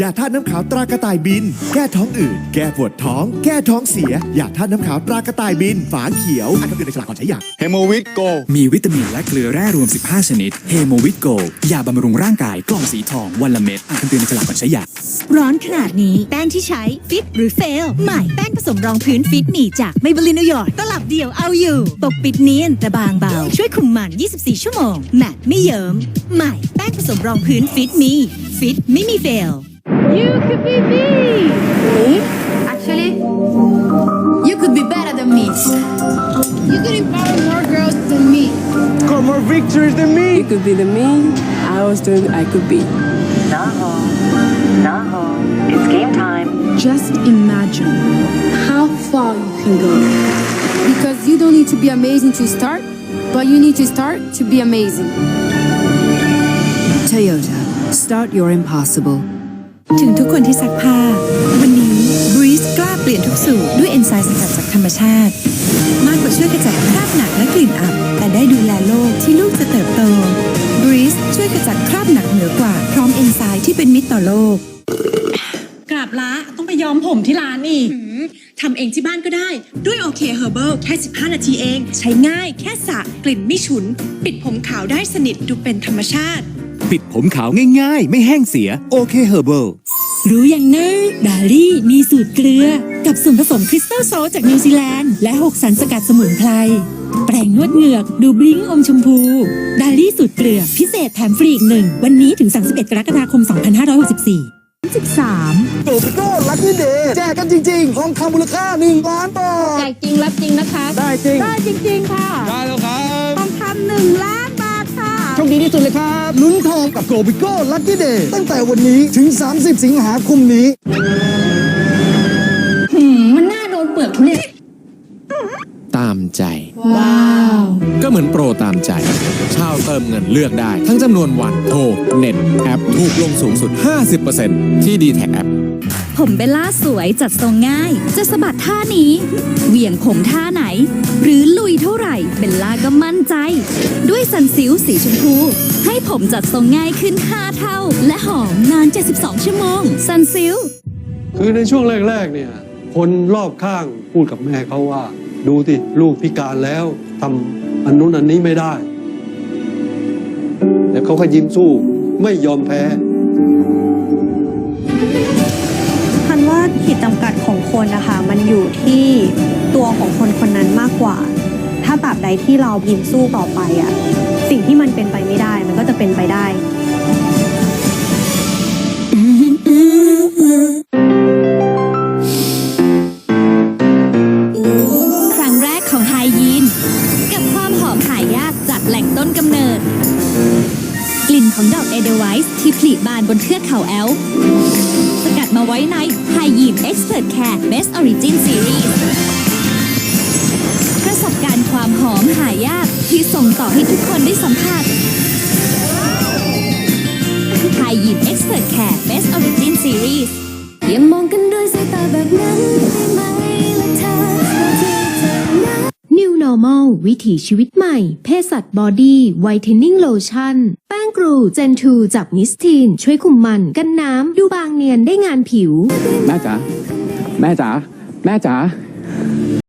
ยาท่าตุน้ำขาวตรากระต่ายบิน แก้ท้องอืดแก้ปวดท้อง แก้ท้องเสียยาท่าตุน้ำขาวตรากระต่ายบิน ฝาเขียวอ่านคำเตือนในฉลากก่อนใช้ยาเฮโมวิตโกมีวิตามินและเกลือแร่รวม 15 ชนิดเฮโมวิตโกยาบำรุงร่างกายกล่องสีทองวันละเม็ดอ่านคำเตือนในฉลากก่อนใช้ยาร้อนขนาดนี้แป้งที่ใช้ฟิตหรือเฟลใหม่แป้งผสมรองพื้นฟิตหนีจากไมเบลินนิวยอร์กตลับเดียวเอาอยู่ปกปิดเนียนแต่บางเบาช่วยคุมมัน 24 ชั่วโมงแมตต์ไม่เยิ้มใหม่แป้งผสมรองพื้นฟิตมีฟิตไม่มีเฟล You could be me. Me? Actually, you could be better than me. You could empower more girls than me. got more victories than me You could be the me I was doing I could be. Naho, Naho, it's game time. Just imagine how far you can go. Because you don't need to be amazing to start, but you need to start to be amazing. Toyota, start your impossible. ถึงทุกคนที่ซักผ้า วันนี้บรีสกล้าเปลี่ยนทุกสูตรด้วยเอนไซม์สกัดจากธรรมชาติ มากกว่าช่วยกระจัดคราบหนักและกลิ่นอับ แต่ได้ดูแลโลกที่ลูกจะเติบโตบรีสช่วยกระจัดคราบหนักเหนือกว่า พร้อมเอนไซม์ที่เป็นมิตรต่อโลกกราบละต้องไปย้อมผมที่ร้านอีกทำเองที่บ้านก็ได้ ด้วยโอเคเฮอร์เบิลแค่ 15 นาทีเอง ใช้ง่ายแค่สระกลิ่นไม่ฉุน ปิดผมขาวได้สนิทดูเป็นธรรมชาติ ปิดผมขาวง่ายๆ ไม่แห้งเสียโอเคเฮอร์เบิล รู้ยังนะดาลี่มีสูตรเกลือ กับส่วนผสมคริสตัลโซลจากนิวซีแลนด์และ6สารสกัดสมุนไพร แปรงนวดเหงือก ดูบลิ้งอมชมพู ดาลี่สูตรเกลือ พิเศษแถมฟรีอีกหนึ่ง วันนี้ถึง 31 กรกฎาคม 2564 13โกโก้ลัคกี้เดย์แจกกันจริงๆทองคำมูลค่า 1 ล้านบาทแจกจริงรับจริงนะคะ ได้จริง ได้จริง ๆ ค่ะ ได้แล้วครับ ทองคำหนึ่งล้านบาทค่ะ โชคดีที่สุดเลยครับลุ้นทอง กับโกบิโก้ลัคกี้เดย์ตั้งแต่วันนี้ถึง 30 สิงหาคมนี้หืมมันน่าโดนเปลือกทุเรียนตามใจ ว้าว ก็เหมือนโปรตามใจเช่าเติมเงินเลือกได้ ทั้งจำนวนวันโทรเน็ตแอปถูกลงสูงสุด 50%ที่ d t แทแอป ผมเบลล่าสวยจัดทรงง่าย จะสะบัดท่านี้ เหวี่ยงผมท่าไหน หรือลุยเท่าไหร่เบลล่าก็มั่นใจ ด้วยสันซิลสีชมพู ให้ผมจัดทรงง่ายขึ้น 5 เท่า และหอมนาน 72 ชั่วโมงสันซิลคือในช่วงแรก ๆ เนี่ย คนรอบข้างพูดกับแม่เขาว่า ดูสิลูกพิการแล้วทำอันนู้นอันนี้ไม่ได้ แต่เขาก็ยิ้มสู้ไม่ยอมแพ้ ขีดจำกัดของคนนะคะ มันอยู่ที่ตัวของคนคนนั้นมากกว่า ถ้าตราบใดที่เรายิ้มสู้ต่อไปอะสิ่งที่มันเป็นไปไม่ได้มันก็จะเป็นไปได้ครั้งแรกของไฮยีน กับความหอมหายากจากแหล่งต้นกำเนิด กลิ่นของดอกเอเดไวส์ที่ผลิบานบนเทือกเขาแอล มาไว้ในไฮยีน Expert Care Best Origin Series ประสบการณ์ความหอมหายากที่ส่งต่อให้ทุกคนได้สัมผัสไฮยีน Expert Care Best Origin Series อย่ามองกันด้วยสายตาแบบนั้น Normal วิถีชีวิตใหม่ เพศสัตว์บอดี้ไวท์เทนนิ่งโลชั่น แป้งกรูเจนทูจากมิสทีน ช่วยคุมมันกันน้ำ ดูบางเนียนได้งานผิว แม่จ๋าแม่จ๋าแม่จ๋า